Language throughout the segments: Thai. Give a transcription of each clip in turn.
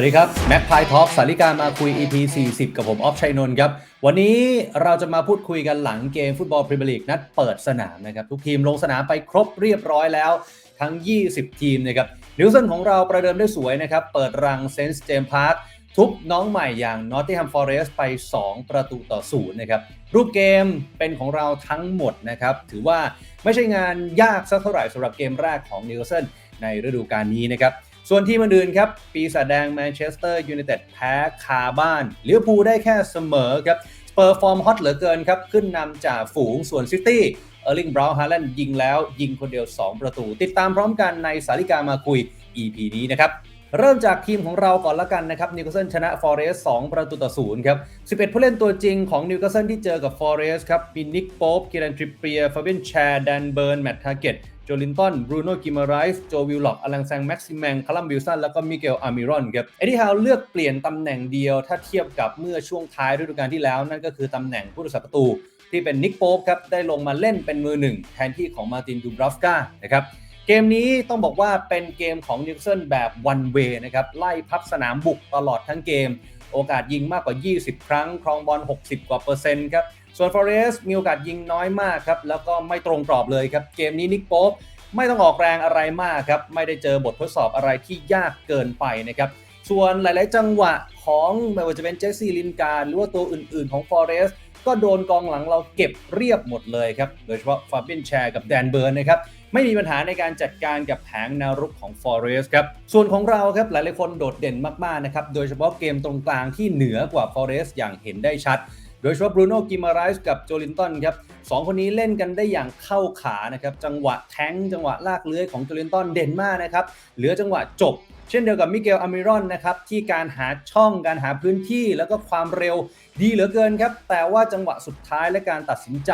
วัสดีครับแม็กพายท็อปสาริกามาคุย EP 40 กับผมออฟชัยนนท์ครับ วันนี้เราจะมาพูดคุยกันหลังเกมฟุตบอลพรีเมียร์ลีกนัดเปิดสนามนะครับ ทุกทีมลงสนามไปครบเรียบร้อยแล้วทั้ง 20 ทีมนะครับนิวซันของเราประเดิมได้สวยนะครับ เปิดรังเซนส์เจมพาร์คทุบน้องใหม่อย่างนอตติ h ฮัมฟอเรสไป 2 ประตูต่อศูนย์นะครับ รูปเกมเป็นของเราทั้งหมดนะครับ ถือว่าไม่ใช่งานยากสักเท่าไหร่สำหรับเกมแรกของนิวซันในฤดูกาลนี้นะครับ ส่วนทีมอื่นครับ ปีศาจแดงแมนเชสเตอร์ยูไนเต็ดแพ้คาบ้านลิเวอร์พูลได้แค่เสมอครับสเปอร์ฟอร์มฮอตเหลือเกินครับ ขึ้นนำจากฝูงส่วนซิตี้เออร์ลิงบราวน์ฮาแลนด์ยิงแล้วยิงคนเดียว 2 ประตู ติดตามพร้อมกันในสาริกามาคุย EP นี้นะครับเริ่มจากทีมของเราก่อนละกันนะครับนิวคาสเซิลชนะฟอเรสต์2ประตูต่อศูนย์ครับ 11 ผู้เล่นตัวจริงของนิวคาสเซิลที่เจอกับฟอเรสต์ครับมีนิกโป๊ปกิรันทริปเปียฟาเบียนแชร์แดนเบิร์น แมตต์ทาเก็ต โจลินตันบรูโน่กิมาไรส์โจวิลล็อกอลังแซงแม็กซิมแมงคาลัมวิลสันแล้วก็มิเกลอามิรอนครับเอ็ดดี้ฮาวเลือกเปลี่ยนตำแหน่งเดียวถ้าเทียบกับเมื่อช่วงท้ายฤดูกาลที่แล้ว นั่นก็คือตำแหน่งผู้รักษาประตู ที่เป็นนิกโป๊ปครับได้ลงมาเล่นเป็นมือหนึ่งแทนที่ของมาร์ตินดูบรอฟกานะครับเกมนี้ต้องบอกว่าเป็นเกมของนิวเซิลแบบวันเวนะครับไล่พับสนามบุกตลอดทั้งเกม โอกาสยิงมากกว่า 20 ครั้ง ครองบอล 60 กว่าเปอร์เซ็นต์ครับ ส่วน Forest มีโอกาสยิงน้อยมากครับ แล้วก็ไม่ตรงกรอบเลยครับ เกมนี้นิกโป๊ปไม่ต้องออกแรงอะไรมากครับ ไม่ได้เจอบททดสอบอะไรที่ยากเกินไปนะครับ ส่วนหลาย ๆ จังหวะของไม่ว่าจะเป็นเจสซี่ลินการหรือว่าตัวอื่น ๆ ของ Forest ก็โดนกองหลังเราเก็บเรียบหมดเลยครับ โดยเฉพาะฟาบียนแชร์กับแดนเบิร์นนะครับ ไม่มีปัญหาในการจัดการกับแผงแนวรุกของ Forest ครับ ส่วนของเราครับหลายๆคนโดดเด่นมาก ๆ นะครับ โดยเฉพาะเกมตรงกลางที่เหนือกว่า Forest อย่างเห็นได้ชัด โดยเฉพาะบรูโน่กิมาไรส์กับโจลินตันครับสองคนนี้เล่นกันได้อย่างเข้าขานะครับจังหวะแทงจังหวะลากเลื้อยของโจลินตันเด่นมากนะครับเหลือจังหวะจบเช่นเดียวกับมิเกลอามิรอนนะครับที่การหาช่องการหาพื้นที่แล้วก็ความเร็วดีเหลือเกินครับ แต่ว่าจังหวะสุดท้ายและการตัดสินใจ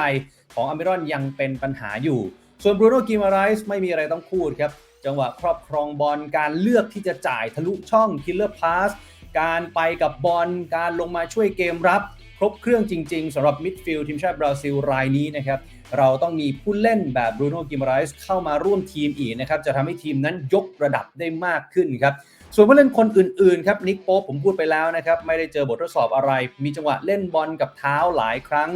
ของอามิรอนยังเป็นปัญหาอยู่ ส่วนบรูโน่กิมาไรส์ไม่มีอะไรต้องพูดครับ จังหวะครอบครองบอลการเลือกที่จะจ่ายทะลุช่องคิลเลอร์พาสการไปกับบอลการลงมาช่วยเกมรับ บเครื่องจริง ๆสำหรับมิดฟิลด์ทีมชาติบราซิลรายนี้นะครับเราต้องมีผู้เล่นแบบบรูโน่กิมไรส์เข้ามาร่วมทีมอีกนะครับจะทำให้ทีมนั้นยกระดับได้มากขึ้นครับส่วนผู้เล่นคนอื่นๆครับนิกโป๊ปผมพูดไปแล้วนะครับไม่ได้เจอบททดสอบอะไร มีจังหวะเล่นบอลกับเท้าหลายครั้ง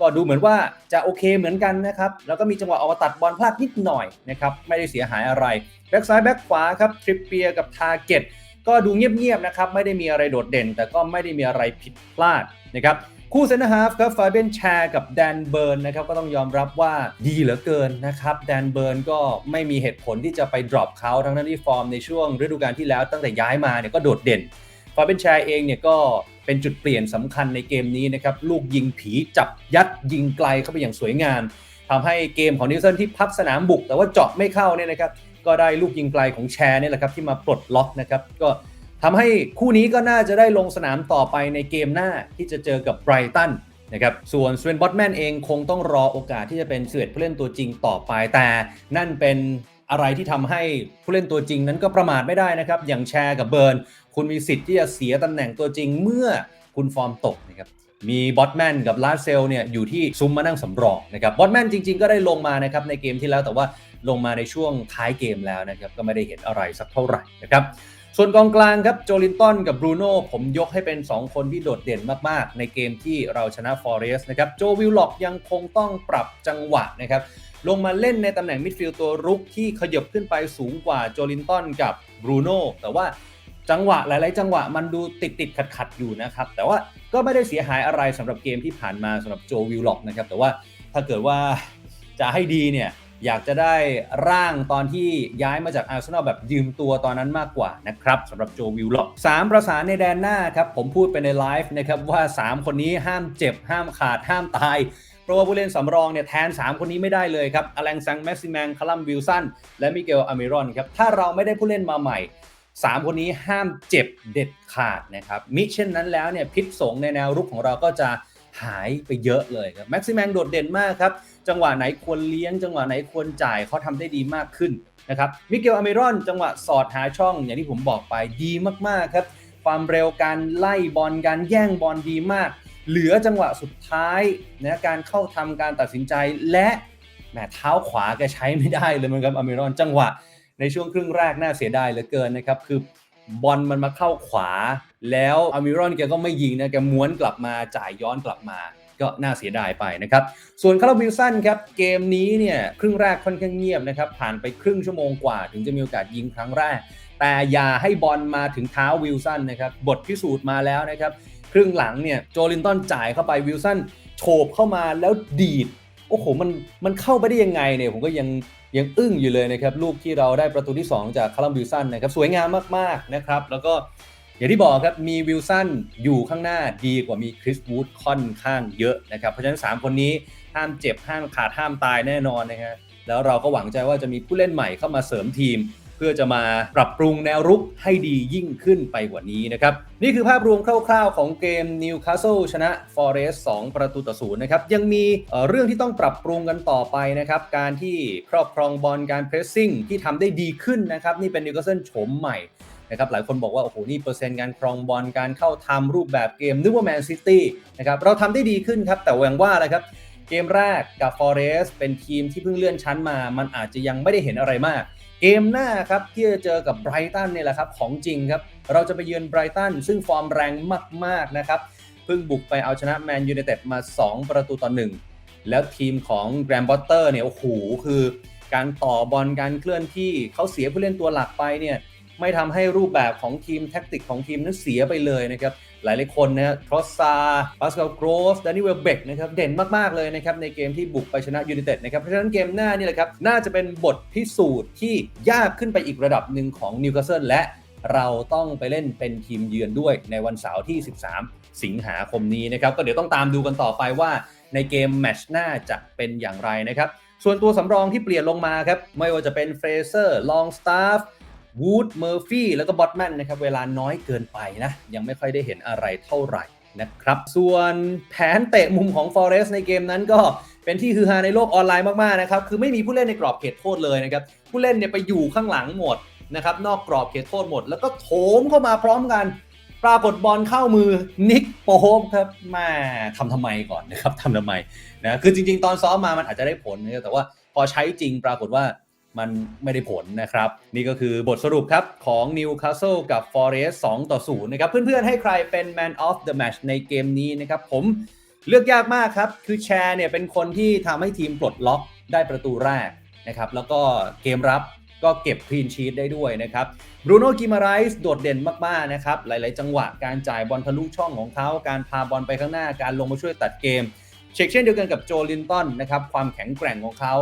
ก็ดูเหมือนว่าจะโอเคเหมือนกันนะครับแล้วก็มีจังหวะออกมาตัดบอลพลาดนิดหน่อยนะครับไม่ได้เสียหายอะไรแบ็กซ้ายแบ็กขวาครับทริปเปียกับทาร์เก็ตก็ดูเงียบๆนะครับไม่ได้มีอะไรโดดเด่น แต่ก็ไม่ได้มีอะไรผิดพลาด นะครับคู่เซนต์ฮาฟครับฟาเบนแชร์กับแดนเบิร์นนะครับก็ต้องยอมรับว่าดีเหลือเกินนะครับแดนเบิร์นก็ไม่มีเหตุผลที่จะไปดรอปเขาทั้งนั้นที่ฟอร์มในช่วงฤดูกาลที่แล้วตั้งแต่ย้ายมาเนี่ยก็โดดเด่นฟาเบนแชร์เองเนี่ยก็เป็นจุดเปลี่ยนสำคัญในเกมนี้นะครับลูกยิงผีจับยัดยิงไกลเข้าไปอย่างสวยงามทำให้เกมของนิวเซนที่พับสนามบุก แต่ว่าเจาะไม่เข้าเนี่ยนะครับก็ได้ลูกยิงไกลของแชร์เนี่ยแหละครับที่มาปลดล็อกนะครับก็ ทำให้คู่นี้ก็น่าจะได้ลงสนามต่อไปในเกมหน้าที่จะเจอกับไบรตันนะครับ ส่วนสเวนบอตแมนเองคงต้องรอโอกาสที่จะเป็นเสือผู้เล่นตัวจริงต่อไป แต่นั่นเป็นอะไรที่ทำให้ผู้เล่นตัวจริงนั้นก็ประมาทไม่ได้นะครับ อย่างแชร์กับเบิร์น คุณมีสิทธิ์ที่จะเสียตำแหน่งตัวจริงเมื่อคุณฟอร์มตกนะครับ มีบอทแมนกับลาเซลเนี่ยอยู่ที่ซุ้มมานั่งสำรองนะครับ บอทแมนจริงๆ ก็ได้ลงมานะครับในเกมที่แล้วแต่ว่าลงมาในช่วงท้ายเกมแล้วนะครับ ก็ไม่ได้เห็นอะไรสักเท่าไหร่นะครับ ส่วนกองกลางครับโจลินตันกับบรูโน่ผมยกให้เป็น 2 คนที่โดดเด่นมากๆ ในเกมที่เราชนะฟอเรสต์นะครับโจวิลล็อกยังคงต้องปรับจังหวะนะครับลงมาเล่นในตำแหน่งมิดฟิลด์ตัวรุกที่ขยับขึ้นไปสูงกว่าโจลินตันกับบรูโน่แต่ว่าจังหวะหลาย ๆ จังหวะมันดูติดติดขัดขัดๆอยู่นะครับ แต่ว่าก็ไม่ได้เสียหายอะไรสำหรับเกมที่ผ่านมาสำหรับโจวิลล็อกนะครับแต่ว่าถ้าเกิดว่าจะให้ดีเนี่ย อยากจะได้ร่างตอนที่ย้ายมาจากอาร์เซนอลแบบยืมตัวตอนนั้นมากกว่านะครับสำหรับโจวิลล็อกสามประสานในแดนหน้าครับผมพูดไปในไลฟ์นะครับว่า 3 คนนี้ห้ามเจ็บ ห้ามขาด ห้ามตายเพราะว่าผู้เล่นสำรองเนี่ยแทน 3 คนนี้ไม่ได้เลยครับอลังซังแม็กซิแมงคาลัมวิลสัน และมิเกลอามิรอนครับ ถ้าเราไม่ได้ผู้เล่นมาใหม่ 3 คนนี้ห้ามเจ็บเด็ดขาดนะครับ มิเช่นนั้นแล้วเนี่ยพิษสงในแนวรุกของเราก็จะหายไปเยอะเลยครับแม็กซิแมงโดดเด่นมากครับ จังหวะไหนควรเลี้ยง จังหวะไหนควรจ่ายเขาทำได้ดีมากขึ้นนะครับมิเกลอเมรอน จังหวะสอดหาช่อง อย่างที่ผมบอกไปดีมากๆครับ ความเร็วการไล่บอลการแย่งบอลดีมาก เหลือจังหวะสุดท้ายนะการเข้าทำการตัดสินใจและแหมเท้าขวาแกใช้ไม่ได้เลยเหมือนกับอเมรอน จังหวะในช่วงครึ่งแรกน่าเสียดายเหลือเกินนะครับ คือบอลมันมาเข้าขวา แล้วอามิรอนแกก็ไม่ยิงนะแกม้วนกลับมาจ่ายย้อนกลับมา ก็น่าเสียดายไปนะครับ ส่วนคาร์ลวิลสันครับเกมนี้เนี่ยครึ่งแรกค่อนข้างเงียบนะครับผ่านไปครึ่งชั่วโมงกว่า ถึงจะมีโอกาสยิงครั้งแรก แต่อย่าให้บอลมาถึงเท้าวิลสันนะครับบทพิสูจน์มาแล้วนะครับครึ่งหลังเนี่ยโจลินตันจ่ายเข้าไปวิลสันโฉบเข้ามาแล้วดีดโอ้โหมันมันเข้าไปได้ยังไงเนี่ยผมก็ยังยังอึ้งอยู่เลยนะครับลูกที่เราได้ประตูที่ 2 จากคาร์ลวิลสันนะครับสวยงามมากๆนะครับแล้วก็ อย่างที่บอกครับมีวิลสันอยู่ข้างหน้าดีกว่ามีคริสวูดค่อนข้างเยอะนะครับ เพราะฉะนั้น 3 คนนี้ห้ามเจ็บห้ามขาดห้ามตายแน่นอนนะฮะแล้วเราก็หวังใจว่าจะมีผู้เล่นใหม่เข้ามาเสริมทีม เพื่อจะมาปรับปรุงแนวรุกให้ดียิ่งขึ้นไปกว่านี้นะครับ นี่คือภาพรวมคร่าวๆของเกมนิวคาสเซิลชนะฟอเรสต์2ประตูต่อศูนย์นะครับ ยังมีเอ่อเรื่องที่ต้องปรับปรุงกันต่อไปนะครับ การที่ครอบครองบอลการเพรสซิ่งที่ทำได้ดีขึ้นนะครับ นี่เป็นนิวคาสเซิลโฉมใหม่ นะครับหลายคนบอกว่า โอ้โห นี่เปอร์เซ็นต์การครองบอลการเข้าทำรูปแบบเกม นึกว่าแมนซิตี้นะครับเราทำได้ดีขึ้นครับ แต่แหวงว่าแหละครับเกมแรกกับ Forest เป็นทีมที่เพิ่งเลื่อนชั้นมา มันอาจจะยังไม่ได้เห็นอะไรมาก เกมหน้าครับที่จะเจอกับไบรตันเนี่ยแหละครับของจริงครับเราจะไปเยือนไบรตันซึ่งฟอร์มแรงมากๆนะครับเพิ่งบุกไปเอาชนะแมนยูไนเต็ดมา 2 ประตูต่อ1แล้วทีมของแกรมบอตเตอร์เนี่ยโอ้โหคือ การต่อบอลการเคลื่อนที่เขาเสียผู้เล่นตัวหลักไปเนี่ย ไม่ทำให้รูปแบบของทีมแท็กติกของทีมนั้นเสียไปเลยนะครับ หลายหลายคนนะทรอสซาปาสคาลโกรสดานิเวลเบกนะครับ เด่นมาก ๆ เลยนะครับ ในเกมที่บุกไปชนะยูไนเต็ดนะครับ เพราะฉะนั้นเกมหน้านี่แหละครับ น่าจะเป็นบทพิสูจน์ที่ยากขึ้นไปอีกระดับหนึ่งของนิวคาสเซิลและเราต้องไปเล่นเป็นทีมเยือนด้วยในวันเสาร์ที่ 13 สิงหาคมนี้นะครับ ก็เดี๋ยวต้องตามดูกันต่อไปว่าในเกมแมตช์หน้าจะเป็นอย่างไรนะครับ ส่วนตัวสำรองที่เปลี่ยนลงมาครับ ไม่ว่าจะเป็นเฟรเซอร์ ลองสตาฟ วูดเมอร์ฟี่แล้วก็บอตแมนนะครับเวลาน้อยเกินไปนะ ยังไม่ค่อยได้เห็นอะไรเท่าไหร่นะครับ ส่วนแผนเตะมุมของ Forest ในเกมนั้นก็เป็นที่ฮือฮาในโลกออนไลน์มากๆนะครับ คือไม่มีผู้เล่นในกรอบเขตโทษเลยนะครับ ผู้เล่นเนี่ยไปอยู่ข้างหลังหมดนะครับ นอกกรอบเขตโทษหมด แล้วก็โถมเข้ามาพร้อมกัน ปรากฏบอลเข้ามือนิกโป๊ปครับแมาทำทำไมก่อนนะครับทำทำไมนะ คือจริง ๆ ตอนซ้อมมามันอาจจะได้ผลนะแต่ว่าพอใช้จริงปรากฏว่า มันไม่ได้ผลนะครับ นี่ก็คือบทสรุปครับ ของ Newcastle กับ Forest 2 ต่อ 0 นะครับ เพื่อนๆ ให้ใครเป็น Man of the Match ในเกมนี้นะครับ ผมเลือกยากมากครับ คือแชร์เนี่ยเป็นคนที่ทำให้ทีมปลดล็อกได้ประตูแรกนะครับ แล้วก็เกมรับก็เก็บคลีนชีตได้ด้วยนะครับบรูโน่กิมาไรส์โดดเด่นมาก ๆ นะครับ หลาย ๆ จังหวะการจ่ายบอลทะลุช่องของเขา การพาบอลไปข้างหน้า การลงมาช่วยตัดเกม เช็คเช่นเดียวกันกับโจลินตันนะครับ ความแข็งแกร่งของเขา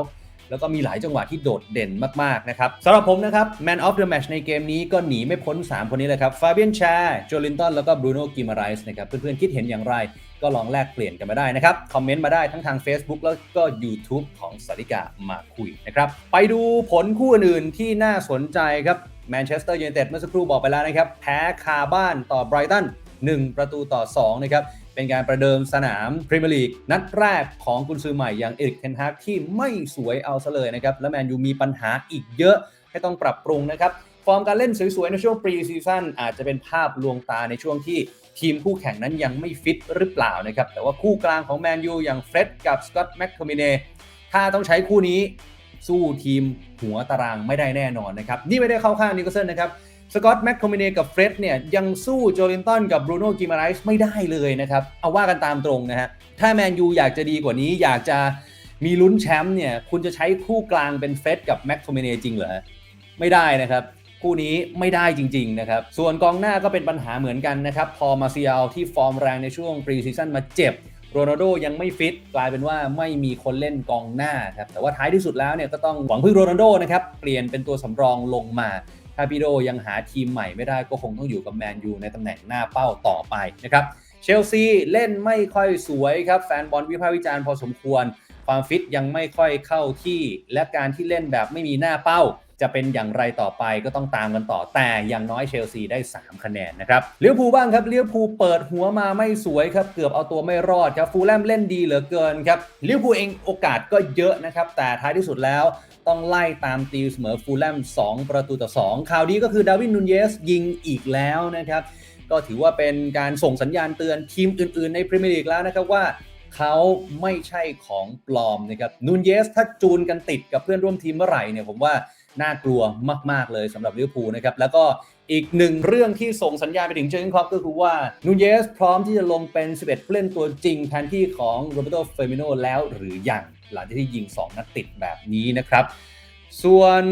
แล้วก็มีหลายจังหวะที่โดดเด่นมาก ๆ นะครับสำหรับผมนะครับ Man of the Match ในเกมนี้ก็หนีไม่พ้น 3 คนนี้เลยครับฟาเบียนแชร์โจลินตันแล้วก็บรูโน่กิมาไรส์นะครับเพื่อนๆคิดเห็นอย่างไรก็ลองแลกเปลี่ยนกันมาได้นะครับ คอมเมนต์มาได้ทั้งทาง Facebook แล้วก็ YouTube ของสาริกามาคุยนะครับ ไปดูผลคู่อื่นๆที่น่าสนใจครับแมนเชสเตอร์ยูไนเต็ดเมื่อสักครู่บอกไปแล้วนะครับ แพ้คาบ้านต่อไบรตัน1 ประตูต่อ 2 นะครับ เป็นการประเดิมสนามพรีเมียร์ลีกนัดแรกของกุนซือใหม่อย่างเอริกเทนฮากที่ไม่สวยเอาซะเลยนะครับ และแมนยูมีปัญหาอีกเยอะให้ต้องปรับปรุงนะครับ ฟอร์มการเล่นสวยๆ ในช่วงปรีซีซั่นอาจจะเป็นภาพลวงตาในช่วงที่ทีมคู่แข่งนั้นยังไม่ฟิตหรือเปล่านะครับ แต่ว่าคู่กลางของแมนยูอย่างเฟร็ดกับสกอตต์แมคโทมิเนถ้าต้องใช้คู่นี้สู้ทีมหัวตารางไม่ได้แน่นอนนะครับ นี่ไม่ได้เข้าข้างนิวคาสเซิลนะครับ สกอตต์แมคโทมิเนกับเฟร็ดเนี่ยยังสู้โจลินตันกับบรูโน่กิมาไรส์ไม่ได้เลยนะครับ เอาว่ากันตามตรงนะฮะ ถ้าแมนยูอยากจะดีกว่านี้อยากจะมีลุ้นแชมป์เนี่ยคุณจะใช้คู่กลางเป็นเฟร็ดกับแมคโทมิเนจริงเหรอ ไม่ได้นะครับ คู่นี้ไม่ได้จริงๆนะครับ ส่วนกองหน้าก็เป็นปัญหาเหมือนกันนะครับ พอมาเซียลที่ฟอร์มแรงในช่วงปรีซีซั่นมาเจ็บ โรนัลโดยังไม่ฟิตกลายเป็นว่าไม่มีคนเล่นกองหน้าครับแต่ว่าท้ายที่สุดแล้วเนี่ยก็ต้องหวังพึ่งโรนัลโดนะครับเปลี่ยนเป็นตัวสำรองลงมาถ้าพี่โดยังหาทีมใหม่ไม่ได้ก็คงต้องอยู่กับแมนยูในตำแหน่งหน้าเป้าต่อไปนะครับเชลซีเล่นไม่ค่อยสวยครับแฟนบอลวิพากษ์วิจารณ์พอสมควร ความฟิตยังไม่ค่อยเข้าที่ และการที่เล่นแบบไม่มีหน้าเป้า จะเป็นอย่างไรต่อไปก็ต้องตามกันต่อ แต่อย่างน้อยเชลซีได้ 3 คะแนนนะครับเลี้ยวภูบ้างครับเลี้ยวภูเปิดหัวมาไม่สวยครับ เกือบเอาตัวไม่รอดครับฟูลแลมเล่นดีเหลือเกินครับเลี้ยวภูเองโอกาสก็เยอะนะครับ แต่ท้ายที่สุดแล้วต้องไล่ตามตีเสมอฟูลแลม2 ประตูต่อ 2 ข่าวดีก็คือดาวินนูนเยสยิงอีกแล้วนะครับ ก็ถือว่าเป็นการส่งสัญญาณเตือนทีมอื่นๆ ในพรีเมียร์ลีกแล้วนะครับว่าเขาไม่ใช่ของปลอมนะครับนูนเยสถ้าจูนกันติดกับเพื่อนร่วมทีมเมื่อไหร่เนี่ยผมว่า น่ากลัวมาก ๆ เลยสำหรับลิเวอร์พูลนะครับ แล้วก็อีกหนึ่งเรื่องที่ส่งสัญญาณไปถึงเจอร์นคล็อปก็คือว่านูเยสพร้อมที่จะลงเป็น 11 ผู้เล่นตัวจริงแทนที่ของโรเบโตเฟอร์มิโนแล้วหรือยัง หลังจากที่ยิง 2 นัดติดแบบนี้นะครับ ส่วน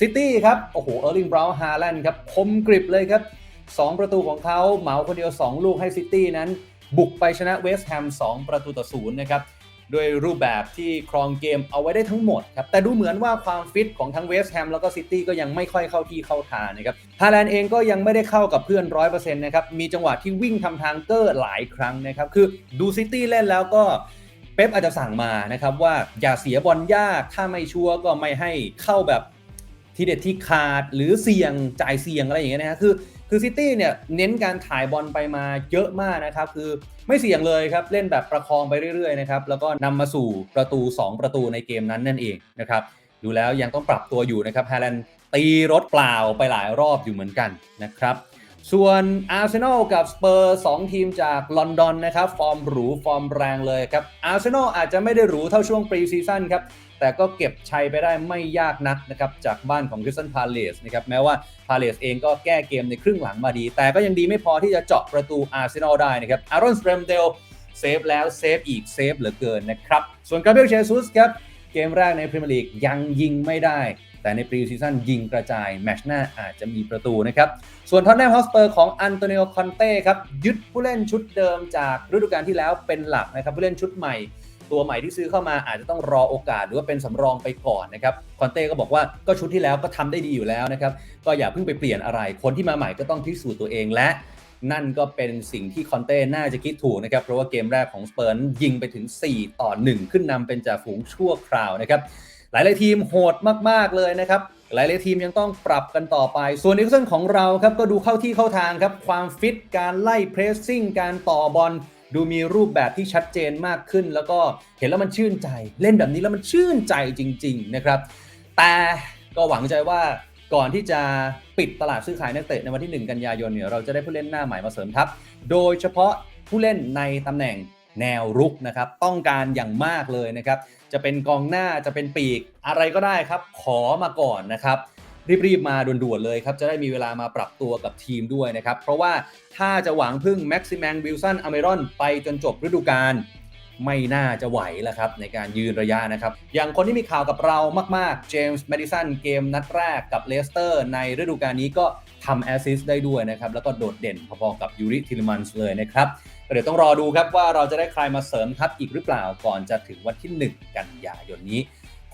ซิตี้ครับ โอ้โห เออร์ลิงบราวน์ฮาแลนด์ครับคมกริบเลยครับ 2 ประตูของเขาเหมาคนเดียว 2 ลูกให้ซิตี้นั้น บุกไปชนะเวสต์แฮม2 ประตูต่อศูนย์นะครับ ด้วยรูปแบบที่ครองเกมเอาไว้ได้ทั้งหมดครับ แต่ดูเหมือนว่าความฟิตของทั้งเวสต์แฮมแล้วก็ซิตี้ก็ยังไม่ค่อยเข้าที่เข้าทางนะครับฮาแลนด์เองก็ยังไม่ได้เข้ากับเพื่อน100%นะครับ มีจังหวะที่วิ่งทำทางเกอร์หลายครั้งนะครับ คือดูซิตี้เล่นแล้วก็เป๊ปอาจจะสั่งมานะครับว่าอย่าเสียบอลยาก ถ้าไม่ชัวร์ก็ไม่ให้เข้าแบบทีเด็ดที่ขาดหรือเสี่ยงจ่ายเสี่ยงอะไรอย่างเงี้ยนะฮะคือ คือซิตี้เนี่ยเน้นการถ่ายบอลไปมาเยอะมากนะครับ คือไม่เสี่ยงเลยครับเล่นแบบประคองไปเรื่อยๆนะครับแล้วก็นำมาสู่ประตู 2 ประตูในเกมนั้นนั่นเองนะครับดูแล้วยังต้องปรับตัวอยู่นะครับฮาแลนตีรถเปล่าไปหลายรอบอยู่เหมือนกันนะครับส่วนอาร์เซนอลกับสเปอร์สองทีมจากลอนดอนนะครับ ฟอร์มหรู ฟอร์มแรงเลยครับอาร์เซนอลอาจจะไม่ได้หรูเท่าช่วงปรีซีซั่นครับ แต่ก็เก็บชัยไปได้ไม่ยากนักนะครับจากบ้านของคริสตันพาเลสนะครับแม้ว่าพาเลสเองก็แก้เกมในครึ่งหลังมาดี แต่ก็ยังดีไม่พอที่จะเจาะประตูอาร์เซนอลได้นะครับอารอนสเตรมเดลเซฟแล้วเซฟอีกเซฟเหลือเกินนะครับส่วนกาเบรียลเชซุสครับเกมแรกในพรีเมียร์ลีกยังยิงไม่ได้ แต่ในปรีซีซั่นยิงกระจาย แมชหน้าอาจจะมีประตูนะครับ ส่วนท็อตแนมฮอสเปอร์ของอันโตนิโอคอนเต้ครับยึดผู้เล่นชุดเดิมจากฤดูกาลที่แล้วเป็นหลักนะครับผู้เล่นชุดใหม่ ตัวใหม่ที่ซื้อเข้ามาอาจจะต้องรอโอกาสหรือว่าเป็นสำรองไปก่อนนะครับคอนเต้ก็บอกว่าก็ชุดที่แล้วก็ทำได้ดีอยู่แล้วนะครับก็อย่าเพิ่งไปเปลี่ยนอะไร คนที่มาใหม่ก็ต้องพิสูจน์ตัวเองและนั่นก็เป็นสิ่งที่คอนเต้น่าจะคิดถูกนะครับ เพราะว่าเกมแรกของสเปอร์นยิงไปถึง 4 ต่อ 1 ขึ้นนำเป็นจ่าฝูงชั่วคราวนะครับ หลายๆทีมโหดมากๆเลยนะครับ หลายๆทีมยังต้องปรับกันต่อไป ส่วนนิวซันของเราครับก็ดูเข้าที่เข้าทางครับ ความฟิตการไล่เพรสซิ่งการต่อบอล ดูมีรูปแบบที่ชัดเจนมากขึ้น แล้วก็เห็นแล้วมันชื่นใจ เล่นแบบนี้แล้วมันชื่นใจจริง ๆ นะครับ แต่ก็หวังใจว่าก่อนที่จะปิดตลาดซื้อขายนักเตะในวันที่ 1 กันยายนเนี่ยเราจะได้ผู้เล่นหน้าใหม่มาเสริมทัพ โดยเฉพาะผู้เล่นในตำแหน่งแนวรุกนะครับ ต้องการอย่างมากเลยนะครับ จะเป็นกองหน้าจะเป็นปีกอะไรก็ได้ครับ ขอมาก่อนนะครับ รีบๆมาด่วนๆเลยครับจะได้มีเวลามาปรับตัวกับทีมด้วยนะครับ เพราะว่าถ้าจะหวังพึ่งแม็กซิ m มงวิลสันอเมรอนไปจนจบฤดูกาลไม่น่าจะไหวแล้วครับในการยืนระยะนะครับ อย่างคนที่มีข่าวกับเรามากๆเจมส์แมดิสันเกมนัดแรกกับเลสเตอร์ในฤดูกาลนี้ก็ทำแอสซิสต์ได้ด้วยนะครับ แล้วก็โดดเด่นพอๆกับยูริทิลมันส์เลยนะครับเดี๋ยวต้องรอดูครับว่าเราจะได้ใครมาเสริมทัพอีกหรือเปล่าก่อนจะถึงวันที่ 1 กันยายนนี้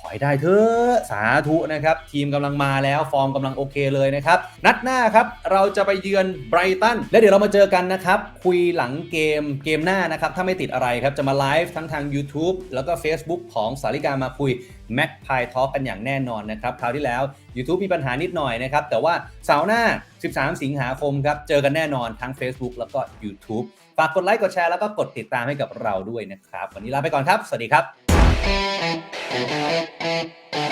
ขอให้ได้เถอะสาธุนะครับ ทีมกำลังมาแล้วฟอร์มกำลังโอเคเลยนะครับ นัดหน้าครับ เราจะไปเยือนไบรตันและเดี๋ยวเรามาเจอกันนะครับ คุยหลังเกมเกมหน้านะครับ ถ้าไม่ติดอะไรครับ จะมาไลฟ์ทั้งทาง YouTube แล้วก็ Facebook ของสาริกามาคุย Mac p i Talk กันอย่างแน่นอนนะครับคราวที่แล้ว YouTube มีปัญหานิดหน่อยนะครับ แต่ว่าเสาร์หน้า 13 สิงหาคมครับเจอกันแน่นอนทั้ง Facebook แล้วก็ YouTube ฝากกดไลค์กดแชร์แล้วก็กดติดตามให้กับเราด้วยนะครับวันนี้ลาไปก่อนครับ สวัสดีครับ Música